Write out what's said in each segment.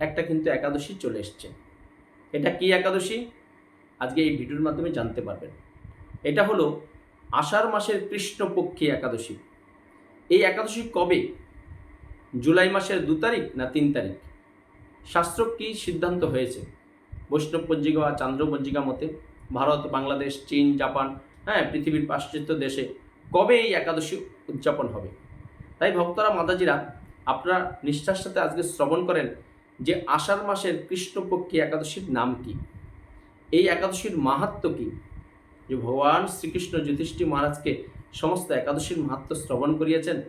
একটা কিন্তু একাদশী চলে এসছে। এটা কি একাদশী? আজকে এই ভিডিওর মাধ্যমে জানতে পারবেন। এটা হলো আষাঢ় মাসের কৃষ্ণপক্ষী একাদশী। এই একাদশী কবে? জুলাই মাসের দু তারিখ না তিন তারিখ? শাস্ত্র কী সিদ্ধান্ত হয়েছে? বৈষ্ণব পঞ্জিকা বা চান্দ্র পঞ্জিকা মতে ভারত, বাংলাদেশ, চীন, জাপান হ্যাঁ পৃথিবীর পাশ্চাত্য দেশে কবে এই একাদশী উদযাপন হবে? তাই ভক্তরা, মাতাজিরা, আপনারা নিষ্ঠার সাথে আজকে শ্রবণ করেন যে আষাঢ় মাসের কৃষ্ণপক্ষী একাদশীর নাম কি? এই একাদশীর মাহাত্ম কি? যে ভগবান শ্রীকৃষ্ণ যুধিষ্ঠি মহারাজকে সমস্ত একাদশীর মাহাত্ম শ্রবণ করিয়েছেন,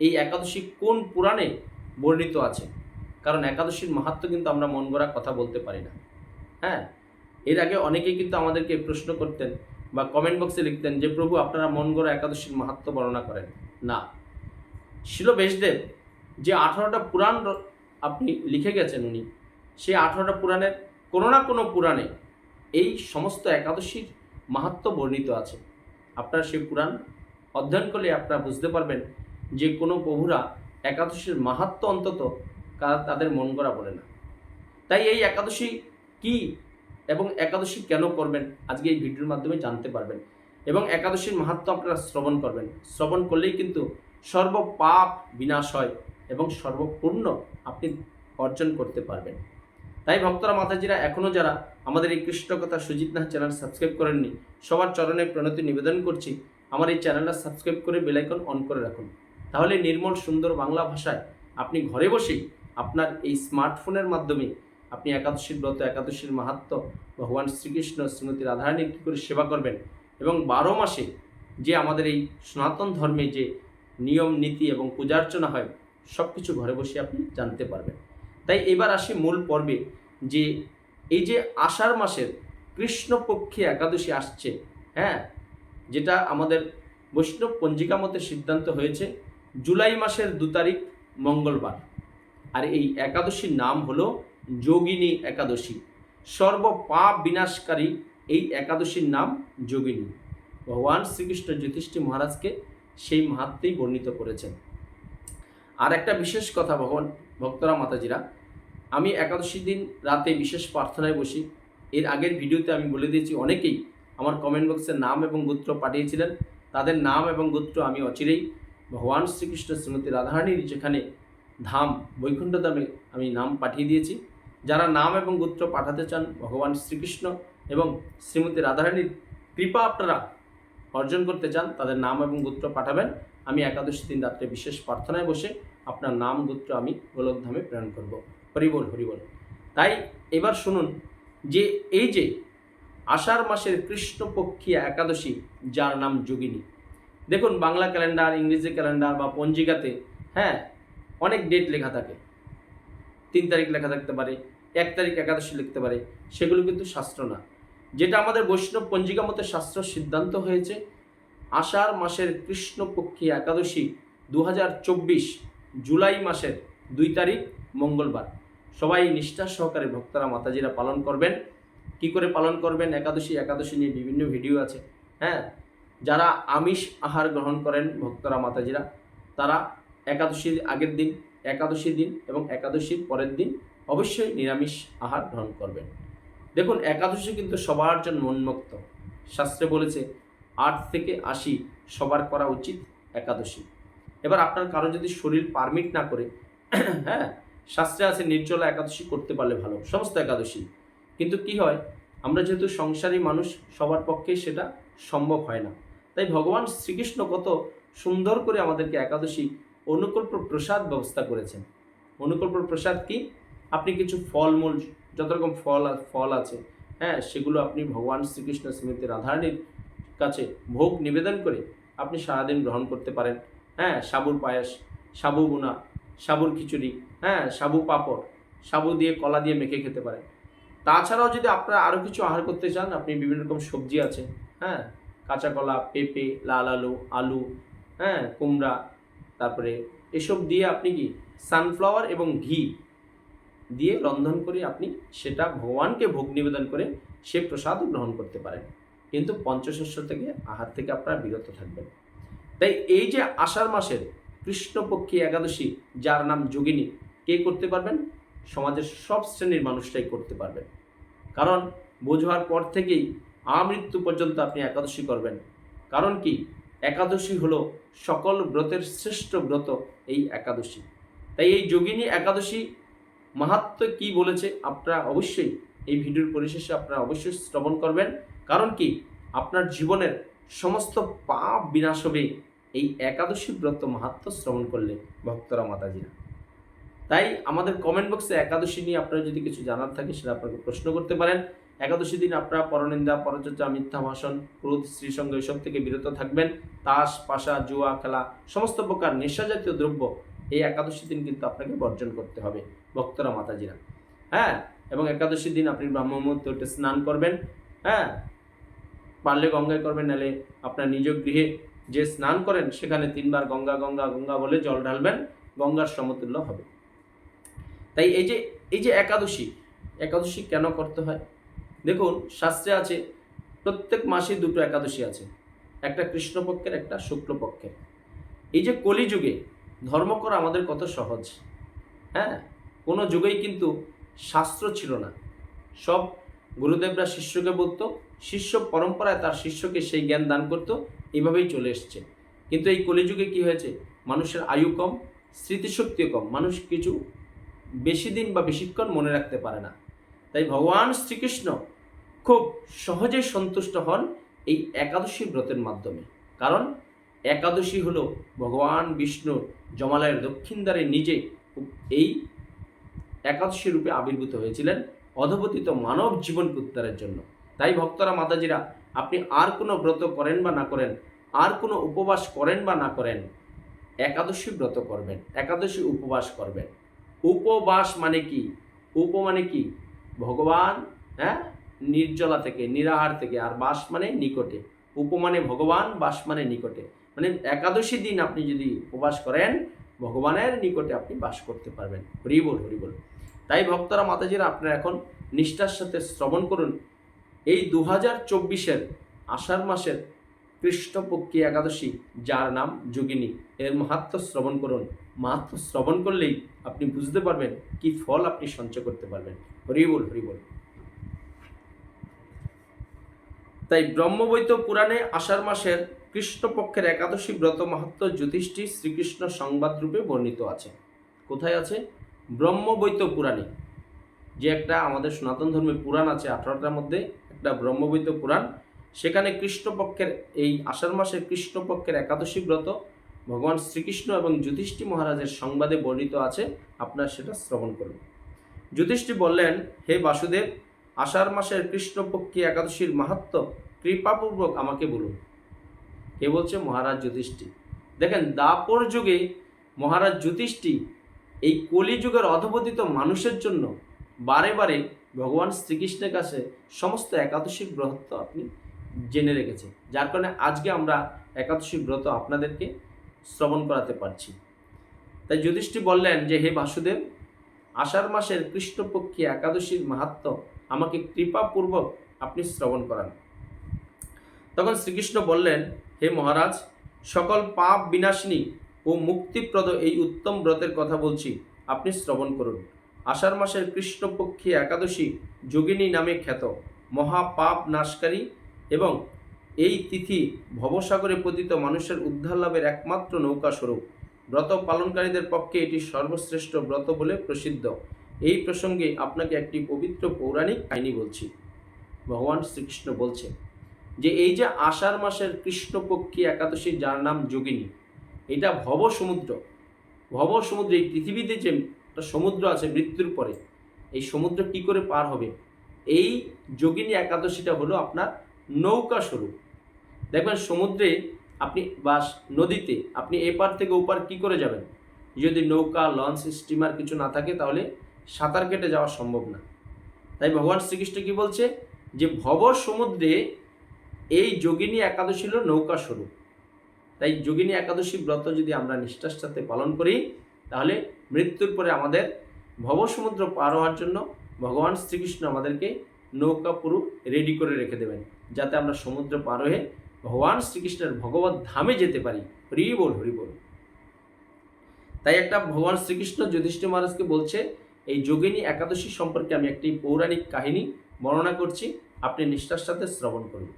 এই একাদশী কোন পুরাণে বর্ণিত আছে? কারণ একাদশীর মাহাত্ম কিন্তু আমরা মন গড়া কথা বলতে পারি না। হ্যাঁ? এর আগে অনেকেই কিন্তু আমাদেরকে প্রশ্ন করতেন বা কমেন্ট বক্সে লিখতেন যে, প্রভু, আপনারা মন গড়া একাদশীর মাহাত্ম বর্ণনা করেন? না। শিল বেশদেব যে আঠারোটা পুরাণ আপনি লিখে গেছেন উনি। সেই আঠারোটা পুরাণের কোনো না কোনো পুরাণে এই সমস্ত একাদশীর মাহাত্ম বর্ণিত আছে। আপনার সেই পুরাণ অধ্যয়ন করলে আপনারা বুঝতে পারবেন যে কোনো প্রভুরা একাদশীর মাহাত্ম অন্তত তাদের মন করা বলে না। তাই এই একাদশী কি এবং একাদশী কেন করবেন আজকে এই ভিডিওর মাধ্যমে জানতে পারবেন এবং একাদশীর মাহাত্ম আপনারা শ্রবণ করবেন। শ্রবণ করলেই কিন্তু সর্ব পাপ বিনাশ হয়। এবং সর্বপূর্ণ আপনি অর্জন করতে পারবেন। তাই ভক্তরা, মাতাজিরা এখনও যারা আমাদের এই কৃষ্ণকথা সুজিত নাহ চ্যানেল সাবস্ক্রাইব করেননি, সবার চরণে প্রণতি নিবেদন করছি, আমার এই চ্যানেলটা সাবস্ক্রাইব করে বেলাইকন অন করে রাখুন। তাহলে নির্মল সুন্দর বাংলা ভাষায় আপনি ঘরে বসেই আপনার এই স্মার্টফোনের মাধ্যমে আপনি একাদশীর ব্রত, একাদশীর মাহাত্ম, ভগবান শ্রীকৃষ্ণ, শ্রীমতী রাধারানীর কী করে সেবা করবেন এবং বারো মাসে যে আমাদের এই সনাতন ধর্মে যে নিয়ম, নীতি এবং পূজার্চনা হয় সব কিছু ঘরে বসে আপনি জানতে পারবেন। তাই এবার আসি মূল পর্বে, যে এই যে আষাঢ় মাসের কৃষ্ণপক্ষী একাদশী আসছে হ্যাঁ? যেটা আমাদের বৈষ্ণব পঞ্জিকা মতে সিদ্ধান্ত হয়েছে, জুলাই মাসের দু তারিখ মঙ্গলবার। আর এই একাদশীর নাম হলো যোগিনী একাদশী। সর্ব পাপ বিনাশকারী এই একাদশীর নাম যোগিনী। ভগবান শ্রীকৃষ্ণ যুধিষ্ঠি মহারাজকে সেই মাহাত্মেই বর্ণিত করেছেন। আর একটা বিশেষ কথা, ভগবান, ভক্তরা, মাতাজিরা, আমি একাদশী দিন রাতে বিশেষ প্রার্থনায় বসি। এর আগের ভিডিওতে আমি বলে দিয়েছি, অনেকেই আমার কমেন্ট বক্সে নাম এবং গোত্র পাঠিয়েছিলেন। তাদের নাম এবং গোত্র আমি অচিরেই ভগবান শ্রীকৃষ্ণ শ্রীমতী রাধারানীর যেখানে ধাম, বৈকুণ্ঠ ধামে আমি নাম পাঠিয়ে দিয়েছি। যারা নাম এবং গোত্র পাঠাতে চান, ভগবান শ্রীকৃষ্ণ এবং শ্রীমতী রাধারানীর কৃপা আপনারা অর্জন করতে চান, তাদের নাম এবং গোত্র পাঠাবেন। আমি একাদশী দিন রাত্রে বিশেষ প্রার্থনায় বসে আপনার নাম গোত্র আমি গোলকধামে প্রেরণ করব। হরিবল হরিবল। তাই এবার শুনুন যে এই যে আষাঢ় মাসের কৃষ্ণপক্ষী একাদশী, যার নাম যোগিনী। দেখুন বাংলা ক্যালেন্ডার, ইংরেজি ক্যালেন্ডার বা পঞ্জিকাতে হ্যাঁ অনেক ডেট লেখা থাকে। তিন তারিখ লেখা থাকতে পারে, এক তারিখ একাদশী লিখতে পারে, সেগুলো কিন্তু শাস্ত্র না। যেটা আমাদের বৈষ্ণব পঞ্জিকা মতে শাস্ত্র সিদ্ধান্ত হয়েছে, আষাঢ় মাসের কৃষ্ণপক্ষী একাদশী দু হাজার চব্বিশ জুলাই মাসের দুই তারিখ, মঙ্গলবার। সবাই নিষ্ঠা সহকারে ভক্তরা মাতাজিরা পালন করবেন। কি করে পালন করবেন? একাদশী একাদশী নিয়ে বিভিন্ন ভিডিও আছে হ্যাঁ? যারা আমিষ আহার গ্রহণ করেন ভক্তরা, মাতাজিরা, তারা একাদশীর আগের দিন একাদশী দিন এবং একাদশীর পরের দিন অবশ্যই নিরামিষ আহার গ্রহণ করবেন। দেখুন, একাদশী কিন্তু সবার জন্য উন্মুক্ত। শাস্ত্রে বলেছে, আট থেকে আশি সবার করা উচিত একাদশী। এবার আপনার কারও যদি শরীর পারমিট না করে হ্যাঁ শাস্ত্রে আছে নির্জলা একাদশী করতে পারলে ভালো, সমস্ত একাদশী। কিন্তু কি হয়, আমরা যেহেতু সংসারী মানুষ, সবার পক্ষে সেটা সম্ভব হয় না। তাই ভগবান শ্রীকৃষ্ণ কত সুন্দর করে আমাদেরকে একাদশী অনুকল্প প্রসাদ ব্যবস্থা করেছেন। অনুকল্প প্রসাদ কি? আপনি কিছু ফলমূল, যত রকম ফল ফল আছে হ্যাঁ সেগুলো আপনি ভগবান শ্রীকৃষ্ণ শ্রীমতী রাধারানীর কাছে ভোগ নিবেদন করে আপনি সারাদিন গ্রহণ করতে পারেন। হ্যাঁ সাবুর পায়েস, সাবু বুনা সাবুর খিচুড়ি হ্যাঁ সাবু পাঁপড়, সাবু দিয়ে কলা দিয়ে মেখে খেতে পারেন। তাছাড়াও যদি আপনারা আরও কিছু আহার করতে চান, আপনি বিভিন্ন রকম সবজি আছে হ্যাঁ কাঁচা কলা, পেঁপে, লাল আলু আলু হ্যাঁ কুমড়া, তারপরে এসব দিয়ে আপনি কি সানফ্লাওয়ার এবং ঘি দিয়ে রন্ধন করে আপনি সেটা ভগবানকে ভোগ নিবেদন করে সে প্রসাদও গ্রহণ করতে পারেন। কিন্তু পঞ্চশস্য থেকে আহার থেকে আপনারা বিরত থাকবেন। তাই এই যে আষাঢ় মাসের কৃষ্ণপক্ষী একাদশী, যার নাম যোগিনী, কে করতে পারবেন? সমাজের সব শ্রেণির মানুষটাই করতে পারবেন। কারণ বোঝার পর থেকেই আমৃত্যু পর্যন্ত আপনি একাদশী করবেন। কারণ কি? একাদশী হলো সকল ব্রতের শ্রেষ্ঠ ব্রত এই একাদশী। তাই এই যোগিনী একাদশী মাহাত্ম কি বলেছে আপনারা অবশ্যই এই ভিডিওর পরিশেষে আপনারা অবশ্যই শ্রবণ করবেন। কারণ কি? আপনার জীবনের সমস্ত পাপ বিনাশ হবে এই একাদশী ব্রত মাহাত্ম শ্রবণ করলে ভক্তরা মাতাজিরা। তাই আমাদের কমেন্ট বক্সে একাদশী নিয়ে আপনারা যদি কিছু জানার থাকে, সেটা আপনাকে প্রশ্ন করতে পারেন। একাদশী দিন আপনারা পরনিন্দা, পরচর্চা, মিথ্যা ভাষণ, ক্রোধ স্ত্রীসঙ্গ এসব থেকে বিরত থাকবেন। তাস, পাশা, জুয়া, খেলা, সমস্ত প্রকার নেশাজাতীয় দ্রব্য এই একাদশী দিন কিন্তু আপনাকে বর্জন করতে হবে ভক্তরা, মাতাজিরা। হ্যাঁ এবং একাদশী দিন আপনি ব্রাহ্ম মুহূর্তে উঠে স্নান করবেন। হ্যাঁ পারলে গঙ্গায় করবেন, নাহলে আপনার নিজ গৃহে যে স্নান করেন, সেখানে তিনবার গঙ্গা গঙ্গা গঙ্গা বলে জল ঢালবেন, গঙ্গার সমতুল্য হবে। তাই এই যে এই যে একাদশী একাদশী কেন করতে হয়? দেখুন, শাস্ত্রে আছে, প্রত্যেক মাসে দুটো একাদশী আছে। একটা কৃষ্ণপক্ষের, একটা শুক্লপক্ষের। এই যে কলিযুগে, ধর্ম করা আমাদের কত সহজ। হ্যাঁ? কোনো যুগেই কিন্তু শাস্ত্র ছিল না। সব গুরুদেবরা শিষ্যকে বলতো, শিষ্য পরম্পরায় তার শিষ্যকে সেই জ্ঞান দান করতো এইভাবেই চলে এসছে। কিন্তু এই কলিযুগে কি হয়েছে? মানুষের আয়ু কম, স্মৃতিশক্তিও কম। মানুষ কিছু বেশি দিন বা বেশিক্ষণ মনে রাখতে পারে না। তাই ভগবান শ্রীকৃষ্ণ খুব সহজে সন্তুষ্ট হন এই একাদশী ব্রতের মাধ্যমে। কারণ একাদশী হলো ভগবান বিষ্ণুর জমালয়ের দক্ষিণ দ্বারে নিজে এই একাদশী রূপে আবির্ভূত হয়েছিলেন অধপতিত মানব জীবনকে উত্তারের জন্য। তাই ভক্তরা মাতাজিরা আপনি আর কোনো ব্রত করেন বা না করেন, আর কোনো উপবাস করেন বা না করেন, একাদশী ব্রত করবেন, একাদশী উপবাস করবেন। উপবাস মানে কি? উপ মানে কি? ভগবান হ্যাঁ? নির্জলা থেকে, নিরাহার থেকে, আর বাস মানে নিকটে। উপ মানে ভগবান, বাস মানে নিকটে। মানে একাদশী দিন আপনি যদি উপবাস করেন, ভগবানের নিকটে আপনি বাস করতে পারবেন। হরিবল হরিবল তাই ভক্তরা, মাতাজিরা আপনারা এখন নিষ্ঠার সাথে শ্রবণ করুন। এই দু হাজার চব্বিশের আষাঢ় মাসের কৃষ্ণপক্ষী একাদশী, যার নাম যোগিনী, এর মাহাত্ম শ্রবণ করুন। মাহাত্ম শ্রবণ করলেই আপনি বুঝতে পারবেন কি ফল আপনি সঞ্চয় করতে পারবেন। হরিবল হরিবল তাই ব্রহ্মবৈত পুরাণে আষাঢ় মাসের কৃষ্ণপক্ষের একাদশী ব্রত মাহাত্ম জ্যোতিষটি শ্রীকৃষ্ণ সংবাদ রূপে বর্ণিত আছে। কোথায় আছে? ব্রহ্মবৈত পুরাণে। যে একটা আমাদের সনাতন ধর্মের পুরাণ আছে, আঠারোটার মধ্যে একটা ব্রহ্মবৈত পুরাণ। সেখানে কৃষ্ণপক্ষের এই আষাঢ় মাসের কৃষ্ণপক্ষের একাদশী ব্রত ভগবান শ্রীকৃষ্ণ এবং যুধিষ্ঠি মহারাজের সংবাদে বর্ণিত আছে, আপনার সেটা শ্রবণ করুন। যুধিষ্ঠি বললেন, হে বাসুদেব, আষাঢ় মাসের কৃষ্ণপক্ষী একাদশীর মাহাত্ম কৃপাপূর্বক আমাকে বলুন। কে বলছে? মহারাজ যুধিষ্ঠি দেখেন দাপর যুগে মহারাজ যুধিষ্ঠি এই কলিযুগের অধপতিত মানুষের জন্য বারে বারে ভগবান শ্রীকৃষ্ণের কাছে সমস্ত একাদশীর ব্রত আপনি জেনে রেখেছে যার কারণে আজকে আমরা একাদশী ব্রত আপনাদেরকে শ্রবণ করাতে পারছি। তাই যুধিষ্ঠি বললেন যে, হে বাসুদেব, আষাঢ় মাসের কৃষ্ণপক্ষী একাদশীর মাহাত্ম আমাকে কৃপাপূর্বক আপনি শ্রবণ করান। তখন শ্রীকৃষ্ণ বললেন, হে মহারাজ, সকল পাপ বিনাশিনী ও মুক্তিপ্রদ এই উত্তম ব্রতের কথা বলছি, আপনি শ্রবণ করুন। আষাঢ় মাসের কৃষ্ণপক্ষী একাদশী যোগিনী নামে খ্যাত মহাপাপ নাশকারী এবং এই তিথি ভবসাগরে পতিত মানুষের উদ্ধার লাভের একমাত্র নৌকা স্বরূপ। ব্রত পালনকারীদের পক্ষে এটি সর্বশ্রেষ্ঠ ব্রত বলে প্রসিদ্ধ। এই প্রসঙ্গে আপনাকে একটি পবিত্র পৌরাণিক কাহিনী বলছি। ভগবান শ্রীকৃষ্ণ বলছে যে, এই যে আষাঢ় মাসের কৃষ্ণপক্ষী একাদশী যার নাম যোগিনী, এটা ভব সমুদ্র এই পৃথিবীতে যে একটা সমুদ্র আছে মৃত্যুর পরে। এই সমুদ্র কি করে পার হবে? এই যোগিনী একাদশীটা হলো আপনার নৌকা স্বরূপ। দেখবেন সমুদ্রে আপনি বা নদীতে আপনি এপার থেকে ওপার কি করে যাবেন? যদি নৌকা, লঞ্চ, স্টিমার কিছু না থাকে তাহলে সাঁতার কেটে যাওয়া সম্ভব না। তাই ভগবান শ্রীকৃষ্ণ কি বলছে? যে ভব সমুদ্রে এই যোগিনী একাদশী হল নৌকা স্বরূপ। তাই যোগিনী একাদশী ব্রত যদি আমরা নিষ্ঠার সাথে পালন করি তাহলে মৃত্যুর পরে আমাদের ভবসমুদ্র পার হওয়ার জন্য ভগবান শ্রীকৃষ্ণ আমাদেরকে নৌকা পুরো রেডি করে রেখে দেবেন, যাতে আমরা সমুদ্র পার হয়ে ভগবান শ্রীকৃষ্ণের ভগবত ধামে যেতে পারি। হরি বল হরি বল। তাই একটা ভগবান শ্রীকৃষ্ণ যুধিষ্ঠির মহারাজকে বলছে, এই যোগিনী একাদশী সম্পর্কে আমি একটি পৌরাণিক কাহিনী বর্ণনা করছি, আপনি নিষ্ঠার সাথে শ্রবণ করুন।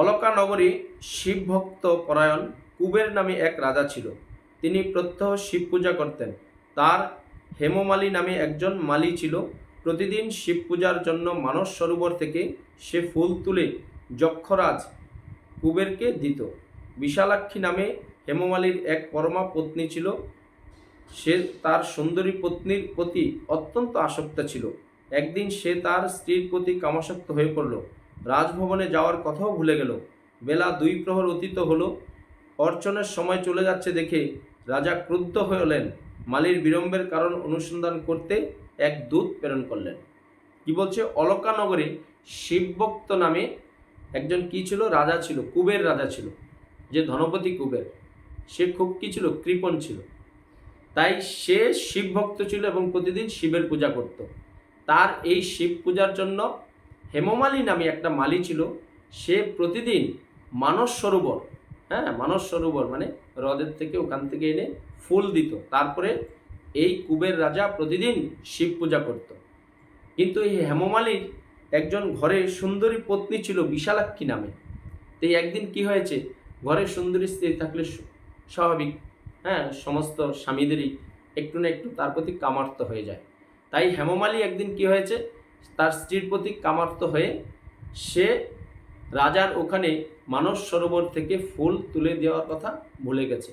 অলকা নগরী শিবভক্ত পরায়ণ কুবের নামে এক রাজা ছিল। তিনি প্রত্যহ শিব পূজা করতেন। তার হেমমালী নামে একজন মালি ছিল। প্রতিদিন শিব পূজার জন্য মানস সরোবর থেকে সে ফুল তুলে যক্ষরাজ কুবেরকে দিত। বিশালাক্ষী নামে হেমমালির এক পরমা পত্নী ছিল। সে তার সুন্দরী পত্নীর প্রতি অত্যন্ত আসক্ত ছিল। একদিন সে তার স্ত্রীর প্রতি কামাসক্ত হয়ে পড়ল। রাজভবনে যাওয়ার কথাও ভুলে গেল। বেলা দুই প্রহর অতীত হলো। অর্চনের সময় চলে যাচ্ছে দেখে রাজা ক্রুদ্ধ হলেন মালির বিলম্বের কারণ অনুসন্ধান করতে এক দূত প্রেরণ করলেন। কি বলছে? অলকানগরে শিবভক্ত নামে একজন কি ছিল? রাজা ছিল, কুবের রাজা ছিল। যে ধনপতি কুবের। সে খুব কি ছিল? কৃপণ ছিল। তাই সে শিবভক্ত ছিল এবং প্রতিদিন শিবের পূজা করত। তার এই শিব পূজার জন্য হেমমালী নামে একটা মালি ছিল। সে প্রতিদিন মানস সরোবর হ্যাঁ মানস সরোবর মানে হ্রদের থেকে ওখান থেকে এনে ফুল দিত। তারপরে এই কুবের রাজা প্রতিদিন শিব পূজা করত। কিন্তু এই হেমমালির একজন ঘরে সুন্দরী পত্নী ছিল বিশালাক্ষী নামে। তো একদিন কি হয়েছে? ঘরে সুন্দরী স্ত্রী থাকলে স্বাভাবিক হ্যাঁ সমস্ত স্বামীদেরই একটু না একটু তার প্রতি কামার্ত হয়ে যায়। তাই হেমমালী একদিন কি হয়েছে? তার স্ত্রীর প্রতি কামার্ত হয়ে সে রাজার ওখানে মানস সরোবর থেকে ফুল তুলে দেওয়ার কথা ভুলে গেছে।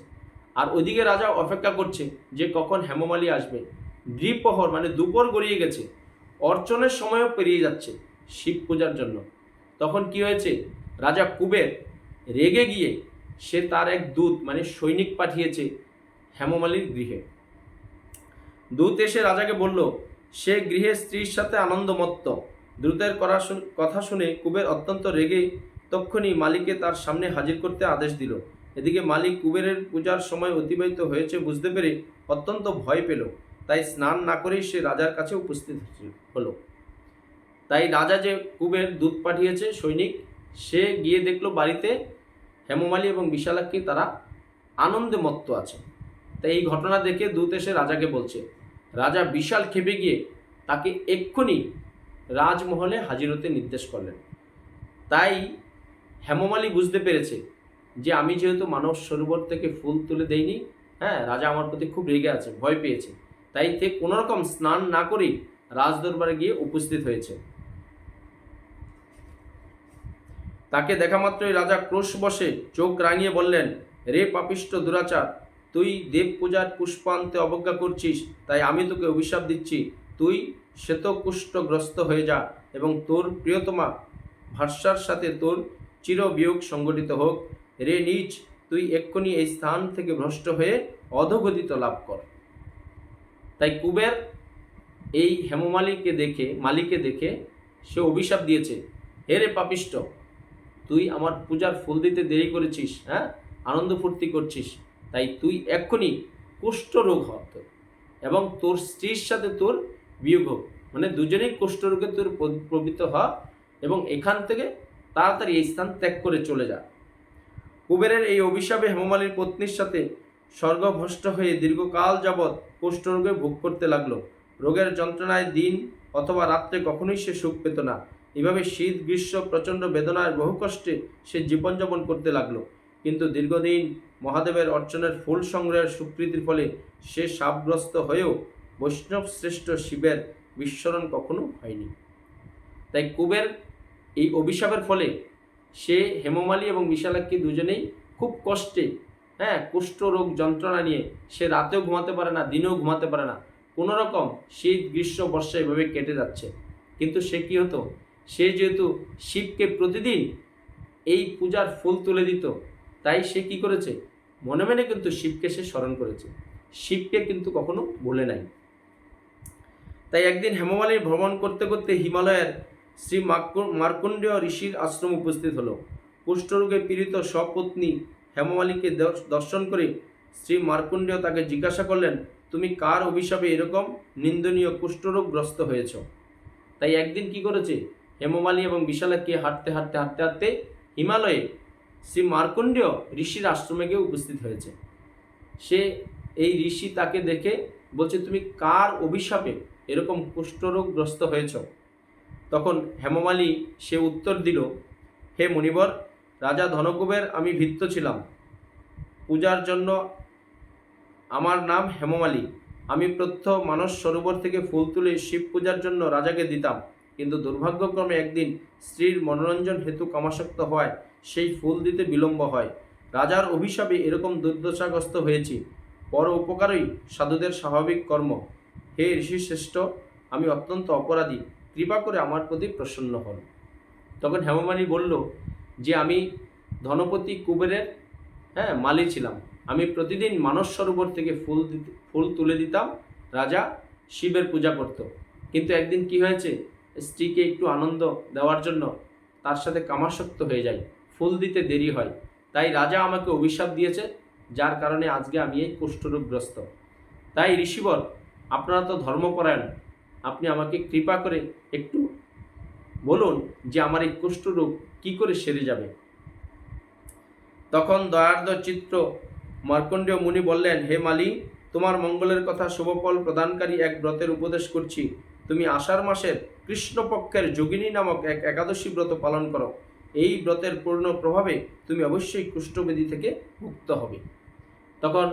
আর ওদিকে রাজা অপেক্ষা করছে যে কখন হেমমালী আসবে। দ্বিপ্রহর মানে দুপুর গড়িয়ে গেছে। অর্চনের সময়ও পেরিয়ে যাচ্ছে শিব পূজার জন্য। তখন কি হয়েছে? রাজা কুবের রেগে গিয়ে সে তার এক দূত মানে সৈনিক পাঠিয়েছে হেমমালির গৃহে। দূত এসে রাজাকে বলল, সে গৃহে স্ত্রীর সাথে আনন্দমত্ত। দ্রুতের করা কথা শুনে কুবের অত্যন্ত রেগে তক্ষণি মালিককে তার সামনে হাজির করতে আদেশ দিল। এদিকে মালিক কুবেরের পূজার সময় অতিবাহিত হয়েছে বুঝতে পেরে অত্যন্ত ভয় পেল। তাই স্নান না করেই সে রাজার কাছে উপস্থিত হলো। তাই রাজা যে কুবের দুধ পাঠিয়েছে সৈনিক, সে গিয়ে দেখল বাড়িতে হেমমালী এবং বিশালাক্ষী তারা আনন্দে মত্ত আছে। তাই এই ঘটনা দেখে দূত এসে রাজাকে বলছে, রাজা বিশাল ক্ষেপে গিয়ে তাকে এক্ষুনি রাজমহলে হাজির হতে নির্দেশ করলেন। তাই হেমমালী বুঝতে পেরেছে যে আমি যেহেতু মানব সরোবর থেকে ফুল তুলে দেইনি হ্যাঁ রাজা আমার প্রতি খুব রেগে আছে, ভয় পেয়েছে। তাই তে কোনোরকম স্নান না করেই রাজদরবারে গিয়ে উপস্থিত হয়েছে। তাকে দেখা মাত্রই রাজা ক্রোশ বসে চোখ রাঙিয়ে বললেন, রে পাপিষ্ট দুরাচার, তুই দেব পূজার পুষ্পান্তে অবজ্ঞা করছিস, তাই আমি তোকে অভিশাপ দিচ্ছি। তুই শ্বেতকুষ্ঠগ্রস্ত হয়ে যা এবং তোর প্রিয়তমা ভাষ্যার সাথে তোর চির বিয়োগ সংগঠিত হোক। রে নিজ তুই এক্ষুনি এই স্থান থেকে ভ্রষ্ট হয়ে অধগতিত লাভ কর। তাই কুবের এই হেমমালিকে দেখে মালিকে দেখে সে অভিশাপ দিয়েছে, হে রে পাপিষ্ট তুই আমার পূজার ফুল দিতে দেরি করেছিস হ্যাঁ? আনন্দ ফুর্তি করছিস, তাই তুই এক্ষুনি কুষ্ঠরোগ হ তোর। এবং তোর স্ত্রীর সাথে তোর বিয়োগ হোক। মানে দুজনেই কুষ্ঠরোগে তোর প্র- প্রবৃত্ত হ এবং এখান থেকে তাড়াতাড়ি এই স্থান ত্যাগ করে চলে যা। কুবেরের এই অভিশাপে হেমমালির পত্নীর সাথে স্বর্গভ্রষ্ট হয়ে দীর্ঘকাল যাবৎ কুষ্ঠরোগে ভোগ করতে লাগল। রোগের যন্ত্রণায় দিন অথবা রাত্রে কখনোই সে সুখ পেত না। এভাবে শীত, গ্রীষ্ম, প্রচণ্ড বেদনায় বহু কষ্টে সে জীবনযাপন করতে লাগল। কিন্তু দীর্ঘদিন মহাদেবের অর্চনের ফুল সংগ্রহের স্বীকৃতির ফলে সে সাপগ্রস্ত হয়েও বৈষ্ণব শ্রেষ্ঠ শিবের বিস্মরণ কখনো হয়নি। তাই কুবের এই অভিশাপের ফলে সে হেমমালী এবং বিশালাক্ষী দুজনেই খুব কষ্টে হ্যাঁ কুষ্ঠরোগ যন্ত্রণা নিয়ে সে রাতেও ঘুমাতে পারে না, দিনেও ঘুমাতে পারে না। কোনো রকম শীত, গ্রীষ্ম, বর্ষা এভাবে কেটে যাচ্ছে। কিন্তু সে কী হতো? সে যেহেতু শিবকে প্রতিদিন এই পূজার ফুল তুলে দিত, তাই সে কি করেছে? মনে মনে কিন্তু শিবকে সে স্মরণ করেছে। শিবকে কিন্তু কখনো ভুলে নাই। তাই একদিন হেমমালিনী ভ্রমণ করতে করতে হিমালয়ের শ্রী মার্ক- মার্কণ্ডেয় ঋষির আশ্রম উপস্থিত হলো। কুষ্ঠরোগে পীড়িত সপত্নী হেমমালিকে দর্শন করে শ্রী মার্কণ্ডেয় তাকে জিজ্ঞাসা করলেন, তুমি কার অভিশাপে এরকম নিন্দনীয় কুষ্ঠরোগগ্রস্ত হয়েছ? তাই একদিন কি করেছে? হেমমালী এবং বিশালাকে হাঁটতে হাঁটতে হাঁটতে হাঁটতে হিমালয়ে শ্রী মার্কণ্ডেয় ঋষির আশ্রমে গিয়ে উপস্থিত হয়েছে। সে এই ঋষি তাকে দেখে বলছে, তুমি কার অভিশাপে এরকম কুষ্ঠরোগগ্রস্ত হয়েছ? তখন হেমমালী সে উত্তর দিল, হে মণিবর, রাজা ধনকুবের আমি ভিত্ত ছিলাম। পূজার জন্য আমার নাম হেমমালী। আমি প্রত্যহ মানস সরোবর থেকে ফুল তুলে শিব পূজার জন্য রাজাকে দিতাম। কিন্তু দুর্ভাগ্যক্রমে একদিন স্ত্রীর মনোরঞ্জন হেতু কামাসক্ত হওয়ায় সেই ফুল দিতে বিলম্ব হয়। রাজার অভিশাপে এরকম দুর্দশাগ্রস্ত হয়েছি। পর উপকারই সাধুদের স্বাভাবিক কর্ম। হে ঋষিশ্রেষ্ঠ, আমি অত্যন্ত অপরাধী। কৃপা করে আমার প্রতি প্রসন্ন হন। তখন হেমমালী বলল, যে আমি ধনপতি কুবেরের হ্যাঁ মালি ছিলাম। আমি প্রতিদিন মানস সরোবর থেকে ফুল ফুল তুলে দিতাম। রাজা শিবের পূজা করত। কিন্তু একদিন কি হয়েছে? স্ত্রীকে একটু আনন্দ দেওয়ার জন্য তার সাথে কামাসক্ত হয়ে যায় ফুল দিতে দেরি হয়। তাই রাজা আমাকে অভিশাপ দিয়েছে, যার কারণে আজকে আমি এই কুষ্ঠরোগগ্রস্ত। তাই ঋষিবর, আপনারা তো ধর্মপরায়ণ আপনি আমাকে কৃপা করে একটু বলুন যে আমার এই কুষ্ঠরোগ কি করে সেরে যাবে। তখন দয়ার্দ চিত্র মার্কণ্ডীয় মুনি বললেন, হে মালি, তোমার মঙ্গলের কথা শুভফল প্রদানকারী এক ব্রতের উপদেশ করছি। তুমি আষাঢ় মাসের কৃষ্ণপক্ষের যোগিনী নামক এক একাদশী ব্রত পালন করো। এই ব্রতের পূর্ণ প্রভাবে তুমি অবশ্যই কুষ্ঠবেদী থেকে মুক্ত হবে। তখন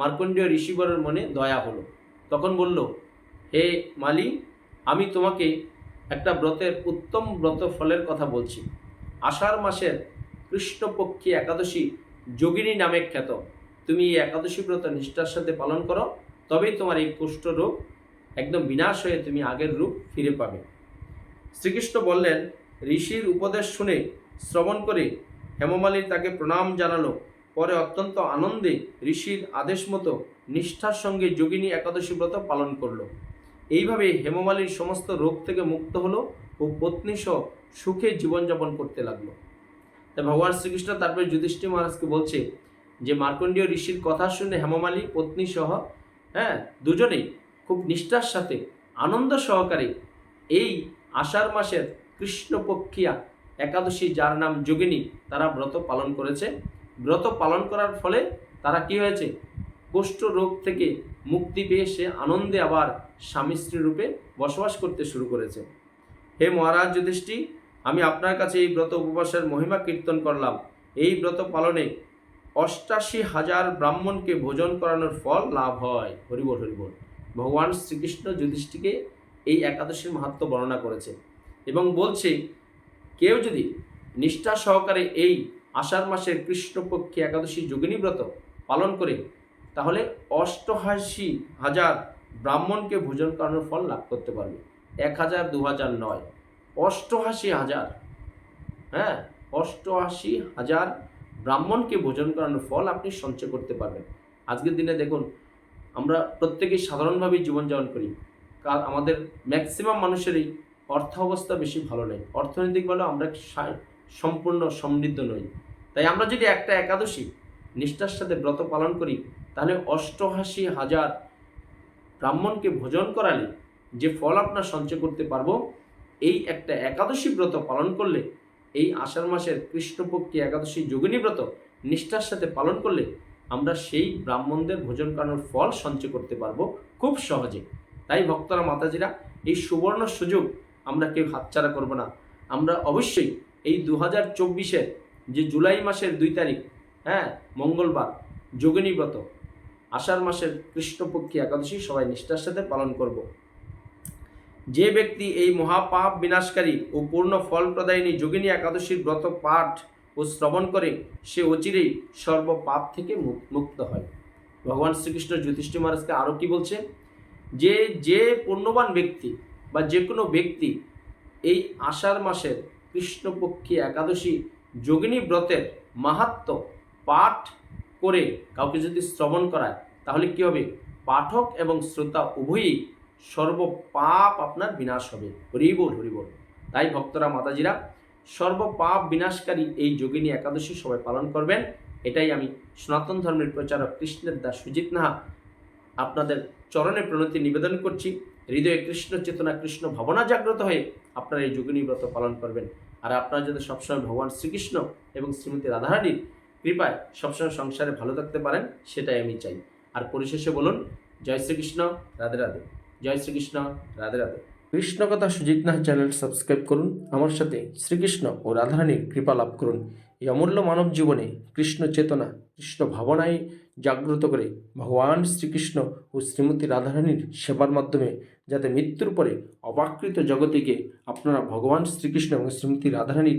মার্কণ্ডীয় ঋষিবরের মনে দয়া হলো। তখন বলল হে মালি, আমি তোমাকে একটা ব্রতের উত্তম ব্রত ফলের কথা বলছি। আষাঢ় মাসের কৃষ্ণপক্ষী একাদশী যোগিনী নামে খ্যাত। তুমি এই একাদশী ব্রত নিষ্ঠার সাথে পালন করো, তবেই তোমার এই কুষ্ঠ একদম বিনাশ হয়ে তুমি আগের রূপ ফিরে পাবে। শ্রীকৃষ্ণ বললেন, ঋষির উপদেশ শুনে শ্রবণ করে হেমমালী তাকে প্রণাম জানালো। পরে অত্যন্ত আনন্দে ঋষির আদেশ মতো নিষ্ঠার সঙ্গে যোগিনী একাদশী ব্রত পালন করল। এইভাবে হেমমালীর সমস্ত রোগ থেকে মুক্ত হলো ও পত্নী সহ সুখে জীবনযাপন করতে লাগল। তাই ভগবান শ্রীকৃষ্ণ তারপরে যুধিষ্ঠির মহারাজকে বলছে যে, মার্কণ্ডীয় ঋষির কথা শুনে হেমমালী পত্নী সহ হ্যাঁ দুজনেই খুব নিষ্ঠার সাথে, আনন্দ সহকারে এই আষাঢ় মাসের কৃষ্ণপক্ষিয়া একাদশী, যার নাম যোগিনী, তারা ব্রত পালন করেছে। ব্রত পালন করার ফলে তারা কি হয়েছে? কোষ্ঠ রোগ থেকে মুক্তি পেয়ে সে আনন্দে আবার স্বামী স্ত্রী রূপে বসবাস করতে শুরু করেছে। হে মহারাজ যুধিষ্ঠি, আমি আপনার কাছে এই ব্রত উপবাসের মহিমা কীর্তন করলাম। এই ব্রত পালনে অষ্টাশি হাজার ব্রাহ্মণকে ভোজন করানোর ফল লাভ হয়। হরিবল হরিবল ভগবান শ্রীকৃষ্ণ যুধিষ্ঠিকে এই একাদশীর মাহাত্ম বর্ণনা করেছে এবং বলছে, কেউ যদি নিষ্ঠা সহকারে এই আষাঢ় মাসের কৃষ্ণপক্ষী একাদশী যোগিনী ব্রত পালন করে, তাহলে অষ্টআশি হাজার ব্রাহ্মণকে ভোজন করানোর ফল লাভ করতে পারবে। এক হাজার, দু হাজার নয়। অষ্টআশি হাজার। হ্যাঁ অষ্টআশি হাজার ব্রাহ্মণকে ভোজন করানোর ফল আপনি সঞ্চয় করতে পারবেন। আজকের দিনে দেখুন, আমরা প্রত্যেকেই সাধারণভাবেই জীবনযাপন করি। কার, আমাদের ম্যাক্সিমাম মানুষেরই অর্থ অবস্থা বেশি ভালো নেই। অর্থনৈতিকভাবে আমরা সম্পূর্ণ সমৃদ্ধ নই। তাই আমরা যদি একটা একাদশী নিষ্ঠার সাথে ব্রত পালন করি, তাহলে অষ্টআশি হাজার ব্রাহ্মণকে ভোজন করালে যে ফল আপনার সঞ্চয় করতে পারব, এই একটা একাদশী ব্রত পালন করলে, এই আষাঢ় মাসের কৃষ্ণপক্ষী একাদশী যোগিনী ব্রত নিষ্ঠার সাথে পালন করলে আমরা সেই ব্রাহ্মণদের ভোজন করানোর ফল সঞ্চয় করতে পারব খুব সহজে। তাই ভক্তরা, মাতাজিরা, এই সুবর্ণ সুযোগ আমরা কেউ হাতছাড়া করব না। আমরা অবশ্যই এই দু হাজার চব্বিশের যে জুলাই মাসের দুই তারিখ হ্যাঁ মঙ্গলবার যোগিনী ব্রত আষাঢ় মাসের কৃষ্ণপক্ষী একাদশী সবাই নিষ্ঠার সাথে পালন করব। যে ব্যক্তি এই মহাপাপ বিনাশকারী ও পূর্ণ ফল প্রদায়িনী যোগিনী একাদশীর ব্রত পাঠ ও শ্রবণ করে সে অচিরেই সর্বপাপ থেকে মুক্ত হয়। ভগবান শ্রীকৃষ্ণ যুধিষ্ঠি মহারাজকে আরও কি বলছে? যে যে পুণ্যবান ব্যক্তি বা যে কোনো ব্যক্তি এই আষাঢ় মাসের কৃষ্ণপক্ষী একাদশী যোগিনী ব্রতের মাহাত্ম পাঠ করে কাউকে যদি শ্রবণ করায়, তাহলে কি হবে? পাঠক এবং শ্রোতা উভয়ই সর্ব পাপ আপনার বিনাশ হবে। হরিবল হরিবল তাই ভক্তরা, মাতাজিরা, সর্বপাপ বিনাশকারী এই যোগিনী একাদশী সবাই পালন করবেন। এটাই আমি সনাতন ধর্মের প্রচারক কৃষ্ণের দাস সুজিত নাহা আপনাদের চরণে প্রণতি নিবেদন করছি। হৃদয়ে কৃষ্ণ চেতনা, কৃষ্ণ ভাবনা জাগ্রত হয়ে আপনারা এই যোগিনী ব্রত পালন করবেন। আর আপনারা যাতে সবসময় ভগবান শ্রীকৃষ্ণ এবং শ্রীমতী রাধারানীর কৃপায় সবসময় সংসারে ভালো থাকতে পারেন, সেটাই আমি চাই। আর পরিশেষে বলুন, জয় শ্রীকৃষ্ণ, রাধে রাধে। জয় শ্রীকৃষ্ণ, রাধে রাধে। কৃষ্ণ কথা সুজিত নাহ চ্যানেল সাবস্ক্রাইব করুন, আমার সাথে শ্রীকৃষ্ণ ও রাধারানীর কৃপা লাভ করুন। এই অমূল্য মানব জীবনে কৃষ্ণ চেতনা, কৃষ্ণ ভাবনায় জাগ্রত করে ভগবান শ্রীকৃষ্ণ ও শ্রীমতী রাধারানীর সেবার মাধ্যমে যাতে মৃত্যুর পরে অবাকৃত জগতিকে আপনারা ভগবান শ্রীকৃষ্ণ এবং শ্রীমতী রাধারানীর